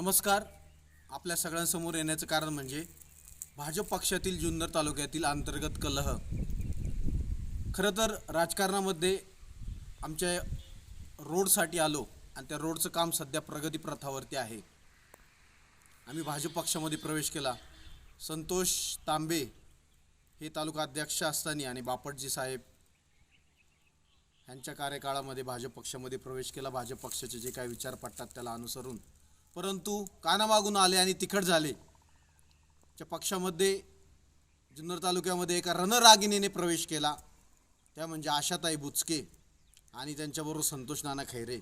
नमस्कार. आपल्या सगळ्यांसमोर येण्याचं कारण म्हणजे भाजप पक्षातील जुन्नर तालुक्यातील अंतर्गत कलह. खरं तर राजकारणामध्ये आमच्या रोडसाठी आलो आणि त्या रोडचं काम सध्या प्रगती प्रथावरती आहे. आम्ही भाजप पक्षामध्ये प्रवेश केला. संतोष तांबे हे तालुका अध्यक्ष असताना आणि बापटजी साहेब यांच्या कार्यकाळामध्ये भाजप पक्षामध्ये प्रवेश केला. भाजप पक्षाचे जे काही विचार पडतात त्याला अनुसरून परंतु कानामागून आले आणि तिखट झाले. त्या पक्षामध्ये जुन्नर तालुक्यामध्ये एका रणरागिणीने प्रवेश केला. त्या म्हणजे आशाताई बुचके आणि त्यांच्याबरोबर संतोष नाना खैरे.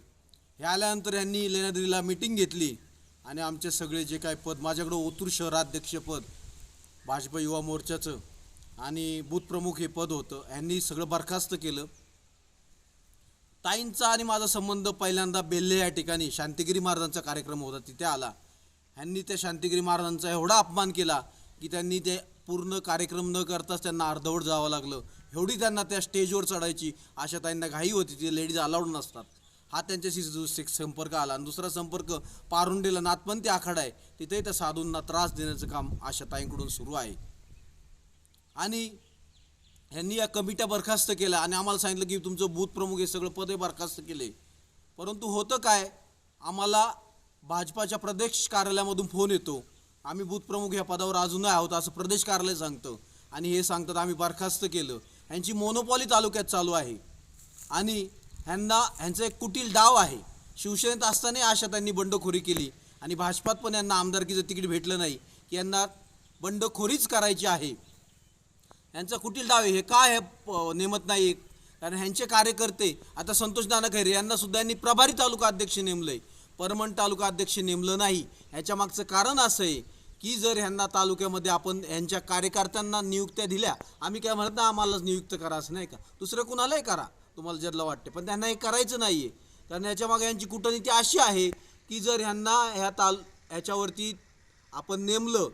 हे आल्यानंतर यांनी लेण्याद्रीला मिटिंग घेतली आणि आमचे सगळे जे काय पद माझ्याकडं ओतूर शहराध्यक्षपद भाजप युवा मोर्चाचं आणि बूथप्रमुख हे पद होतं यांनी सगळं बरखास्त केलं. ताईंचा आणि माझा संबंध पहिल्यांदा बेल्ले या ठिकाणी शांतिगिरी महाराजांचा कार्यक्रम होता तिथे आला. ह्यांनी त्या शांतिगिरी महाराजांचा एवढा अपमान केला की त्यांनी ते पूर्ण कार्यक्रम न करताच त्यांना अर्धवट जावं लागलं. एवढी त्यांना त्या स्टेजवर चढायची अशा ताईंना घाई होती ती लेडीज अलाउड नसतात. हा त्यांच्याशी संपर्क आला. आणि दुसरा संपर्क पारुंडेला नाथपंथी आखाडा आहे. तिथे त्या साधूंना त्रास देण्याचं काम आशा ताईंकडून सुरू आहे. आणि ह्यांनी या कमिट्या बरखास्त केल्या आणि आम्हाला सांगितलं की तुमचं बूथ प्रमुख हे सगळं पदे बरखास्त केले. परंतु होतं काय? आम्हाला भाजपाच्या प्रदेश कार्यालयामधून फोन येतो. आम्ही बूथ प्रमुख या पदावर अजूनही आहोत असं प्रदेश कार्यालय सांगतं. आणि हे सांगतात आम्ही बरखास्त केलं. ह्यांची मोनोपॉली तालुक्यात चालू आहे. आणि ह्यांना ह्यांचा एक कुटील डाव आहे. शिवसेनेत असतानाही आशा त्यांनी बंडखोरी केली. आणि भाजपात पण यांना आमदारकीचं तिकीट भेटलं नाही. की यांना बंडखोरीच करायची आहे. यांचा कुटील डाव आहे. हे काय हे प- नेमत नाही? कारण ह्यांचे कार्यकर्ते आता संतोष नाना खैरे यांना सुद्धा यांनी प्रभारी तालुका अध्यक्ष नेमलंय. परमण तालुका अध्यक्ष नेमलं नाही. ह्याच्या मागचं कारण असं आहे की जर ह्यांना तालुक्यामध्ये आपण ह्यांच्या कार्यकर्त्यांना नियुक्त्या दिल्या आम्ही काय म्हणत ना आम्हालाच नियुक्त करा असं नाही का? दुसरं कुणालाही करा तुम्हाला ज्याला वाटते पण त्यांना हे करायचं नाही आहे कारण ह्याच्या मागे यांची कूटनीती अशी आहे की जर ह्यांना ह्या ताल ह्याच्यावरती आपण नेमलं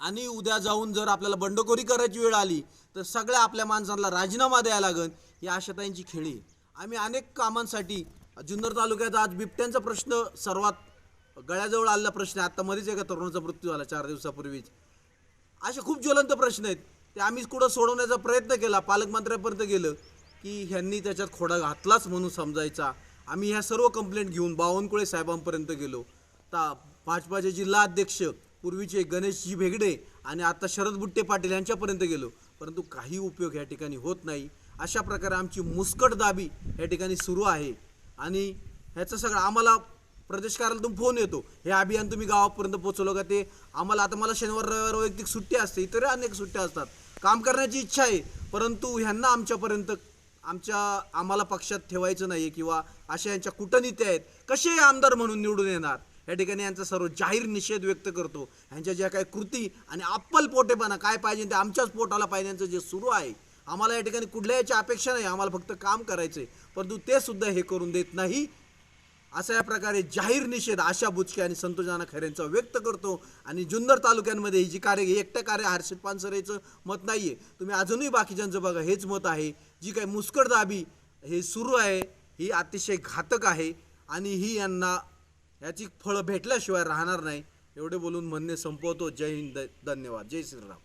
आणि उद्या जाऊन जर आपल्याला बंडखोरी करायची वेळ आली तर सगळ्या आपल्या माणसांना राजीनामा द्यायला लागन ही आशाताईंची खेळी आम्ही अनेक कामांसाठी जुन्नर तालुक्यात आज बिबट्यांचा प्रश्न सर्वात गळ्याजवळ आलेला प्रश्न आहे. आता मध्येच एका तरुणाचा मृत्यू झाला चार दिवसापूर्वीच. असे खूप ज्वलंत प्रश्न आहेत. ते आम्ही कुठं सोडवण्याचा प्रयत्न केला पालकमंत्र्यापर्यंत गेलं की ह्यांनी त्याच्यात खोडा घातलाच म्हणून समजायचा. आम्ही ह्या सर्व कंप्लेंट घेऊन बावनकुळे साहेबांपर्यंत गेलो. ता भाजपाचे जिल्हा अध्यक्ष पूर्वीचे गणेशजी भेगडे आणि आता शरद बुट्टे पाटील यांच्यापर्यंत गेलो. परंतु काही उपयोग या ठिकाणी होत नाही. अशा प्रकारे आमची मुस्कट दाबी या ठिकाणी सुरू आहे. आणि ह्याचं सगळं आम्हाला प्रदेश कार्यालयातून फोन येतो. हे अभियान तुम्ही गावापर्यंत पोहोचवलं का ते? आम्हाला आता मला शनिवार रविवार वैयक्तिक सुट्टी असते. इतर अनेक सुट्ट्या असतात. काम करण्याची इच्छा आहे. परंतु ह्यांना आमच्यापर्यंत आमच्या आम्हाला पक्षात ठेवायचं नाही किंवा अशा यांच्या कुटनीत्या आहेत. कसे आमदार म्हणून निवडून येणार? या ठिकाणी यांचा सर्व जाहीर निषेध व्यक्त करतो. ह्यांच्या ज्या काही कृती आणि अप्पल पोटेपणा काय पाहिजे ते आमच्याच पोटाला पाहिजे यांचं जे सुरू आहे आम्हाला या ठिकाणी कुठल्या याची अपेक्षा नाही आम्हाला फक्त काम करायचं आहे परंतु ते सुद्धा हे करून देत नाही. अशा या प्रकारे जाहीर निषेध आशा बुचके आणि संतोष नाना खैरेंचा व्यक्त करतो. आणि जुन्नर तालुक्यांमध्ये ही जी कार्य एकटं कार्य हर्षित पानसरेचं मत नाही आहे तुम्ही अजूनही बाकीच्यांचं बघा हेच मत आहे. जी काही मुस्कट दाबी हे सुरू आहे ही अतिशय घातक आहे. आणि ही यांना याची फळं भेटल्याशिवाय राहणार नाही. एवढे बोलून म्हणणे संपवतो. जय हिंद. धन्यवाद. जय श्रीराम.